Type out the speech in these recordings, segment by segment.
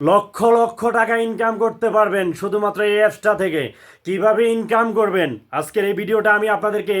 লক্ষ লক্ষ টাকা ইনকাম করতে পারবেন শুধুমাত্র এই অ্যাপসটা থেকে। কীভাবে ইনকাম করবেন? আজকের এই ভিডিওটা আমি আপনাদেরকে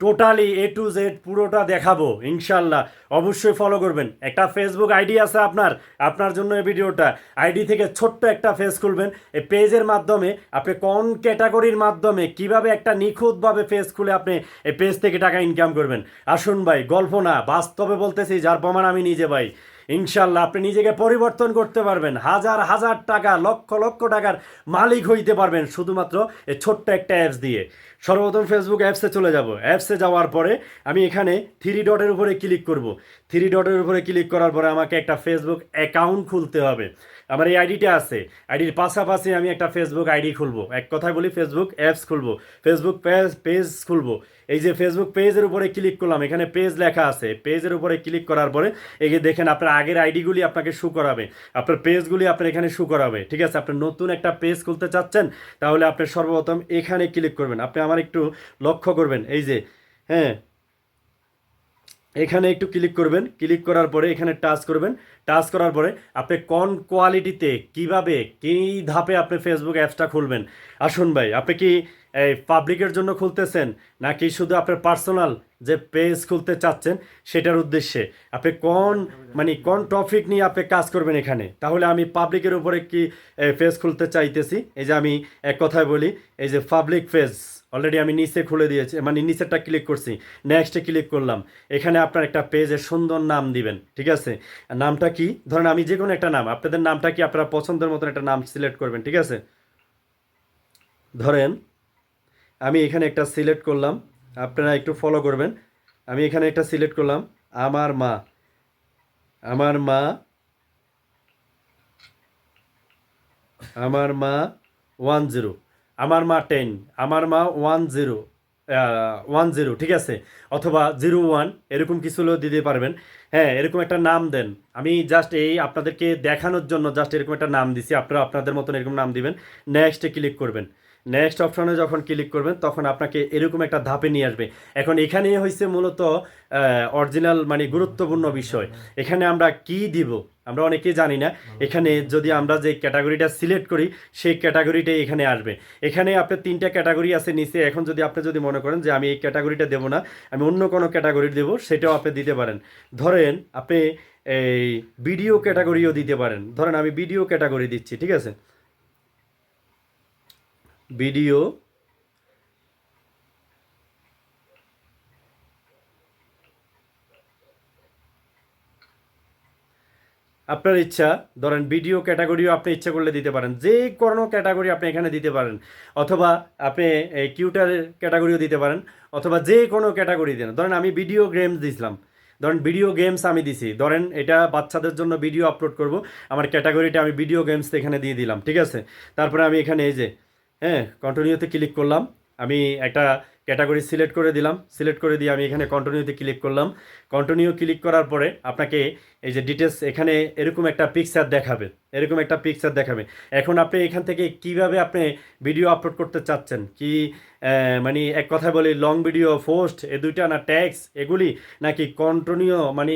টোটালি এ টু জেড পুরোটা দেখাবো ইনশাল্লাহ অবশ্যই ফলো করবেন। একটা ফেসবুক আইডি আছে আপনার আপনার জন্য এই ভিডিওটা। আইডি থেকে ছোট্ট একটা পেজ খুলবেন। এই পেজের মাধ্যমে আপনি কোন ক্যাটাগরির মাধ্যমে কীভাবে একটা নিখুঁতভাবে পেজ খুলে আপনি এই পেজ থেকে টাকা ইনকাম করবেন। আসুন ভাই, গল্প না, বাস্তবে বলতেছি, যার প্রমাণ আমি নিজে ভাই। ইনশাল্লাহ আপনি নিজেকে পরিবর্তন করতে পারবেন। হাজার হাজার টাকা, লক্ষ লক্ষ টাকার মালিক হইতে পারবেন শুধুমাত্র এই ছোট্ট একটা অ্যাপস দিয়ে। সর্বপ্রথম ফেসবুক অ্যাপসে চলে যাব। অ্যাপসে যাওয়ার পরে আমি এখানে থ্রি ডটের উপরে ক্লিক করব। থ্রি ডটের উপরে ক্লিক করার পরে আমাকে একটা ফেসবুক অ্যাকাউন্ট খুলতে হবে। আমার এই আইডিটা আছে। আইডির পাশাপাশি আমি একটা ফেসবুক আইডি খুলবো। এক কথায় বলি ফেসবুক অ্যাপস খুলবো। ফেসবুক পেজ পেজ খুলবো। এই যে ফেসবুক পেজের উপরে ক্লিক করলাম, এখানে পেজ লেখা আছে। পেজের উপরে ক্লিক করার পরে এই যে দেখেন আপনার আগের আইডিগুলি আপনাকে শু করাবে। আপনার পেজগুলি আপনার এখানে শু করাবে, ঠিক আছে? আপনি নতুন একটা পেজ খুলতে চাচ্ছেন, তাহলে আপনি সর্বপ্রথম এখানে ক্লিক করবেন। আপনি আমার একটু লক্ষ্য করবেন, এই যে হ্যাঁ এখানে একটু ক্লিক করবেন। ক্লিক করার পরে এখানে টাচ করবেন। টাচ করার পরে আপনি কোন কোয়ালিটিতে কীভাবে, কী ধাপে আপনি ফেসবুক অ্যাপসটা খুলবেন? আসুন ভাই, আপনি কি, এই পাবলিকের জন্য খুলতেছেন? নাকি শুধু আপনার পার্সোনাল যে পেজ খুলতে চাচ্ছেন, সেটার উদ্দেশ্যে? আপনি কোন মানে কোন টপিক নিয়ে আপনি কাজ করবেন এখানে? তাহলে আমি পাবলিকের উপরে কি পেজ খুলতে চাইতেছি। এই যে আমি এক কথায় বলি, এই যে পাবলিক পেজ অলরেডি আমি নিচে খুলে দিয়েছি মানে নিচেরটা ক্লিক করছি নেক্সটে ক্লিক করলাম। এখানে আপনার একটা পেজের সুন্দর নাম দিবেন, ঠিক আছে? নামটা কি? ধরেন আমি যে কোনো একটা নাম, আপনাদের নামটা কি আপনারা পছন্দের মতন একটা নাম সিলেক্ট করবেন, ঠিক আছে? ধরেন, আমি এখানে একটা সিলেক্ট করলাম, আপনারা একটু ফলো করবেন। আমি এখানে একটা সিলেক্ট করলাম, আমার মা আমার মা আমার মা ওয়ান জিরো আমার মা টেন আমার মা ওয়ান জিরো ওয়ান জিরো ঠিক আছে? অথবা জিরো ওয়ান এরকম কিছু হলেও দিতে পারবেন। হ্যাঁ এরকম একটা নাম দেন। আমি জাস্ট এই আপনাদেরকে দেখানোর জন্য জাস্ট এরকম একটা নাম দিছি। আপনারা আপনাদের মতন এরকম নাম দিবেন। নেক্সটে ক্লিক করবেন। নেক্সট অপশনে যখন ক্লিক করবেন, তখন আপনাকে এরকম একটা ধাপে নিয়ে আসবে। এখন এখানে হয়েছে মূলত অরিজিনাল মানে গুরুত্বপূর্ণ বিষয়। এখানে আমরা কি দিব? আমরা অনেকেই জানি না। এখানে যদি আমরা যে ক্যাটাগরিটা সিলেক্ট করি, সেই ক্যাটাগরিটাই এখানে আসবে। এখানে আপনার তিনটা ক্যাটাগরি আছে নিচে। এখন যদি আপনি যদি মনে করেন যে আমি এই ক্যাটাগরিটা দেবো না, আমি অন্য কোনো ক্যাটাগরি দেবো, সেটাও আপনি দিতে পারেন। ধরেন আপনি এই ভিডিও ক্যাটাগরিও দিতে পারেন। ধরেন আমি ভিডিও ক্যাটাগরি দিচ্ছি, ঠিক আছে? ভিডিও আপনার ইচ্ছা, ধরেন ভিডিও ক্যাটাগরিও আপনি ইচ্ছা করলে দিতে পারেন। যে কোনো ক্যাটাগরি আপনি এখানে দিতে পারেন। অথবা আপনি এই কিউটার ক্যাটাগরিও দিতে পারেন। অথবা যে কোনো ক্যাটাগরি দেন। ধরেন আমি ভিডিও গেমস দিছিলাম। ধরেন ভিডিও গেমস আমি দিছি। ধরেন এটা বাচ্চাদের জন্য ভিডিও আপলোড করব। আমার ক্যাটাগরিটা আমি ভিডিও গেমস এখানে দিয়ে দিলাম। ঠিক আছে? তারপরে আমি এখানে এই যে হ্যাঁ কন্টিনিউতে ক্লিক করলাম। আমি একটা ক্যাটাগরি সিলেক্ট করে দিলাম। সিলেক্ট করে দিয়ে আমি এখানে কন্টিনিউতে ক্লিক করলাম। কন্টিনিউ ক্লিক করার পরে আপনাকে এই যে ডিটেলস এখানে এরকম একটা পিকচার দেখাবে। এরকম একটা পিকচার দেখাবে। এখন আপনি এখান থেকে কীভাবে আপনি ভিডিও আপলোড করতে চাচ্ছেন? কি মানে এক কথায় বলি লং ভিডিও পোস্ট এ দুইটা না ট্যাক্স এগুলি? নাকি কন্টিনিউ মানে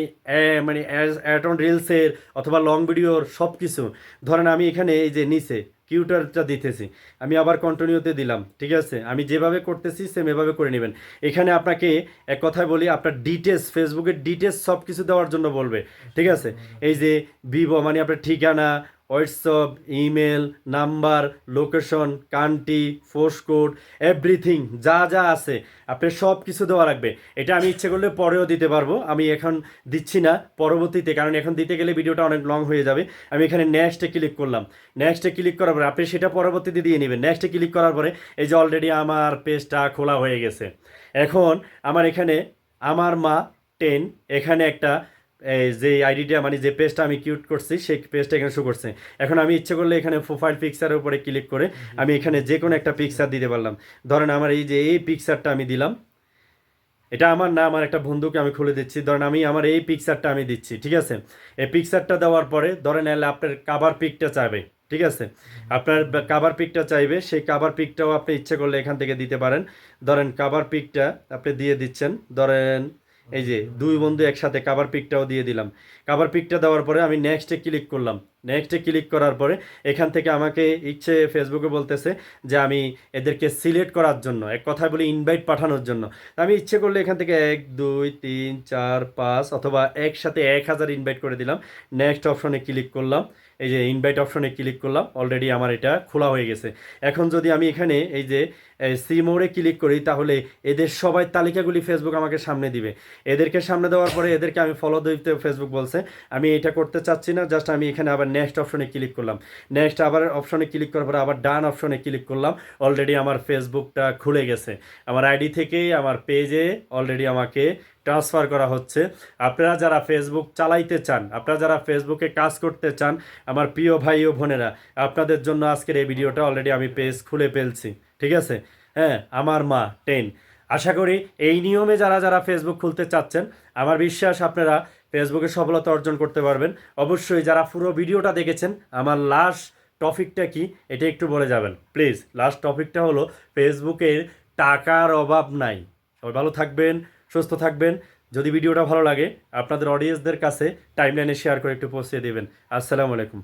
মানে অ্যাড অন রিলসের অথবা লং ভিডিওর সব কিছু ধরেন আমি এখানে এই যে নিচে কিউটারটা দিতেছি। আমি আবার কন্টিনিউতে দিলাম, ঠিক আছে? আমি যেভাবে করতেছি সেম এভাবে করে নেবেন। এখানে আপনাকে এক কথায় বলি, আপনার ডিটেলস ফেসবুকের ডিটেলস সব কিছু দেওয়ার জন্য বলবে, ঠিক আছে? এই যে ভিভো মানে আপনার ঠিকানা WhatsApp, email, number, location, country code, everything, যা যা আছে আপনার সব কিছু দেওয়া রাখবে এটা আমি ইচ্ছে করলে পরেও দিতে পারব। আমি এখন দিচ্ছি না, পরবর্তীতে, কারণ এখন দিতে গেলে ভিডিওটা অনেক লং হয়ে যাবে। আমি এখানে নেক্সটে ক্লিক করলাম। নেক্সটে ক্লিক করার পরে, আপনি সেটা পরবর্তীতে দিয়ে নেবেন। নেক্সটে ক্লিক করার পরে, এই যে অলরেডি আমার পেজটা খোলা হয়ে গেছে। এখন, আমার এখানে, আমার মা টেন এখানে একটা যে আইডিটা মানে যে পেজটা আমি কিউট করছি, সেই পেজটা এখানে শো করছে। এখন আমি ইচ্ছে করলে এখানে প্রোফাইল পিকচারের উপরে ক্লিক করে আমি এখানে যে কোনো একটা পিকচার দিতে পারলাম। ধরেন আমার এই যে এই পিকচারটা আমি দিলাম। এটা আমার না, আমার একটা বন্ধুকে আমি খুলে দিচ্ছি। ধরেন আমি আমার এই পিকচারটা আমি দিচ্ছি, ঠিক আছে? এই পিকচারটা দেওয়ার পরে ধরেন এলে আপনার কাবার পিকটা চাইবে, ঠিক আছে? আপনার কাবার পিকটা চাইবে, সেই কাবার পিকটাও আপনি ইচ্ছে করলে এখান থেকে দিতে পারেন। ধরেন কাবার পিকটা আপনি দিয়ে দিচ্ছেন। ধরেন এই যে দুই বন্ধু একসাথে কাভার পিকটাও দিয়ে দিলাম। কাভার পিকটা দেওয়ার পরে আমি নেক্সটে ক্লিক করলাম। নেক্সটে ক্লিক করার পরে এখান থেকে আমাকে ইচ্ছে ফেসবুকে বলতেছে যে আমি এদেরকে সিলেক্ট করার জন্য, এক কথায় বলি ইনভাইট পাঠানোর জন্য। আমি ইচ্ছে করলে এখান থেকে এক, দুই, তিন, চার, পাঁচ অথবা একসাথে এক হাজার ইনভাইট করে দিলাম। নেক্সট অপশনে ক্লিক করলাম। এই যে ইনভাইট অপশনে ক্লিক করলাম। অলরেডি আমার এটা খোলা হয়ে গেছে। এখন যদি আমি এখানে এই যে সি মোড়ে ক্লিক করি, তাহলে এদের সবাই তালিকাগুলি ফেসবুক আমাকে সামনে দিবে। এদেরকে সামনে দেওয়ার পরে এদেরকে আমি ফলো দিতে ফেসবুক বলছে। আমি এটা করতে চাচ্ছি না জাস্ট আমি এখানে আবার নেক্সট অপশনে ক্লিক করলাম। নেক্সট আবার অপশনে ক্লিক করার পরে আবার ডান অপশনে ক্লিক করলাম। অলরেডি আমার ফেসবুকটা খুলে গেছে। আমার আইডি থেকে আমার পেজে অলরেডি আমাকে ট্রান্সফার করা হচ্ছে। আপনারা যারা ফেসবুক চালাইতে চান, আপনারা যারা ফেসবুকে কাজ করতে চান, আমার প্রিয় ভাই ও বোনেরা, আপনাদের জন্য আজকের এই ভিডিওটা অলরেডি আমি পেজ খুলে ফেলছি। ঠিক আছে? হ্যাঁ আমার মা টেন আশা করি এই নিয়মে যারা যারা ফেসবুক খুলতে চাচ্ছেন, আমার বিশ্বাস আপনারা ফেসবুকে সফলতা অর্জন করতে পারবেন। অবশ্যই যারা পুরো ভিডিওটা দেখেছেন, আমার লাস্ট টপিকটা কি, এটা একটু বলে যাবেন। প্লিজ লাস্ট টপিকটা হলো ফেসবুকের টাকার অভাব নাই। সবাই ভালো থাকবেন, সুস্থ থাকবেন। যদি ভিডিওটা ভালো লাগে, আপনাদের অডিয়েন্সদের কাছে টাইমলাইনে শেয়ার করে একটু পৌঁছে দেবেন। আসসালামু আলাইকুম।